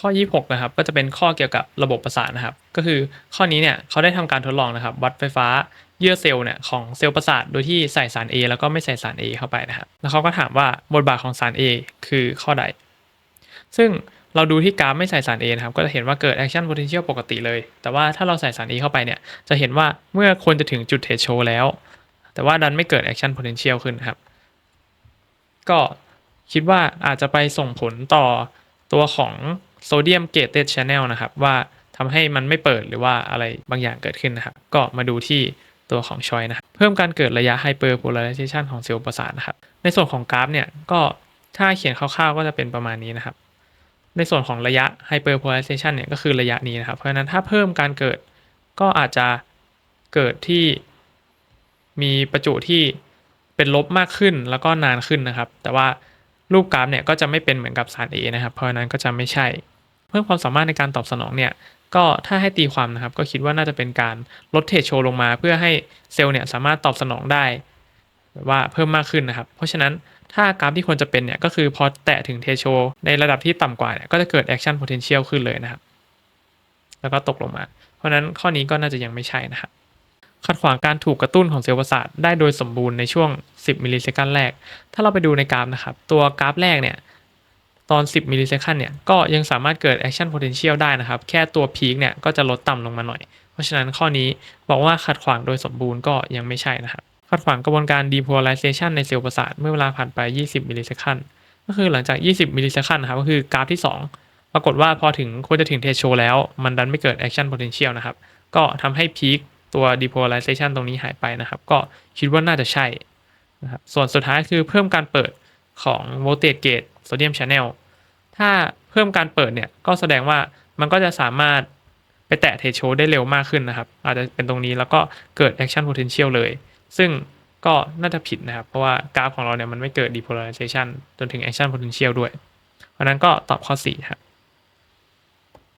ข้อ 26 นะครับ ก็จะเป็นข้อเกี่ยวกับระบบประสาทนะครับ ก็คือข้อนี้เนี่ยเขาได้ทำการทดลองนะครับ วัดไฟฟ้าเยื่อเซลล์เนี่ยของเซลล์ประสาทโดยที่ใส่สาร A แล้วก็ไม่ใส่สาร A เข้าไปนะครับแล้วเขาก็ถามว่าบทบาทของสาร A คือข้อใด ซึ่งเราดูที่กราฟไม่ใส่สาร A นะครับ ก็จะเห็นว่าเกิด action potential ปกติเลย แต่ว่าถ้าเราใส่สาร A เข้าไปเนี่ยจะเห็นว่าเมื่อควรจะถึงจุดเทโชแล้ว แต่ว่าดันไม่เกิด action potential ขึ้นนครับ ก็คิดว่าอาจจะไปส่งผลต่อตัวของ โซเดียมเกตเตช h นลนะครับ ว่าทำให้มันไม่เปิดหรือว่าอะไรบางอย่างเกิดขึ้นนะครับ ก็มาดูที่ตัวของชอยนะครับ เพิ่มการเกิดระยะไฮเปอร์โพลาริเซชันของเซลล์ประสาทนะครับ ในส่วนของกราฟเนี่ยก็ถ้าเขียนคร่าวๆก็จะเป็นประมาณนี้นะครับ ในส่วนของระยะไฮเปอร์โพลาริเซชันเนี่ยก็คือระยะนี้นะครับ เพราะฉะนั้นถ้าเพิ่มการเกิดก็อาจจะเกิดที่มีประจุที่เป็นลบมากขึ้นแล้วก็นานขึ้นนะครับ แต่ว่ารูปกราฟเนี่ยก็จะไม่เป็นเหมือนกับสาร A นะครับ เพราะนั้นก็จะไม่ใช่ เพิ่มความสามารถในการตอบสนองเนี่ยก็ถ้าให้ตีความนะครับก็คิดว่าน่าจะเป็นการลดเทชโชลงมา เพื่อให้เซลล์เนี่ยสามารถตอบสนองได้แบบว่าเพิ่มมากขึ้นนะครับ เพราะฉะนั้นถ้ากราฟที่ควรจะเป็นเนี่ยก็คือพอแตะถึงเทโชในระดับที่ต่ำกว่าเนี่ยก็จะเกิด action potential ขึ้นเลยนะครับ แล้วก็ตกลงมา เพราะฉะนั้นข้อนี้ก็น่าจะยังไม่ใช่นะครับขัดขวางการถูกกระตุ้นของเซลล์ประสาทได้โดยสมบูรณ์ในช่วง 10 มิลลิเซคันแรก ถ้าเราไปดูในกราฟนะครับ ตัวกราฟแรกเนี่ย ตอน 10มิลลิเซคันเนี่ยก็ยังสามารถเกิด action potential ได้นะครับ แค่ตัวพีคเนี่ยก็จะลดต่ำลงมาหน่อย เพราะฉะนั้นข้อนี้บอกว่าขัดขวางโดยสมบูรณ์ก็ยังไม่ใช่นะครับ ขัดขวางกระบวนการ depolarization ในเซลล์ประสาทเมื่อเวลาผ่านไป 20มิลลิเซคันก็คือหลังจาก 20มิลลิเซคันนะครับก็คือกราฟที่ 2 ปรากฏว่าพอถึงควรจะถึงเทโชแล้ว มันดันไม่เกิด action potential นะครับ ก็ทำให้พีคตัว depolarization ตรงนี้หายไปนะครับ ก็คิดว่าน่าจะใช่นะครับส่วนสุดท้ายคือเพิ่มการเปิดของ voltage gate โซเดียมชาแนลถ้าเพิ่มการเปิดเนี่ยก็แสดงว่ามันก็จะสามารถไปแตะเทโชได้เร็วมากขึ้นนะครับ อาจจะเป็นตรงนี้แล้วก็เกิด action potential เลย ซึ่งก็น่าจะผิดนะครับ เพราะว่ากราฟของเราเนี่ยมันไม่เกิด depolarization จนถึง action potential ด้วย เพราะนั้นก็ตอบข้อ 4 ครับ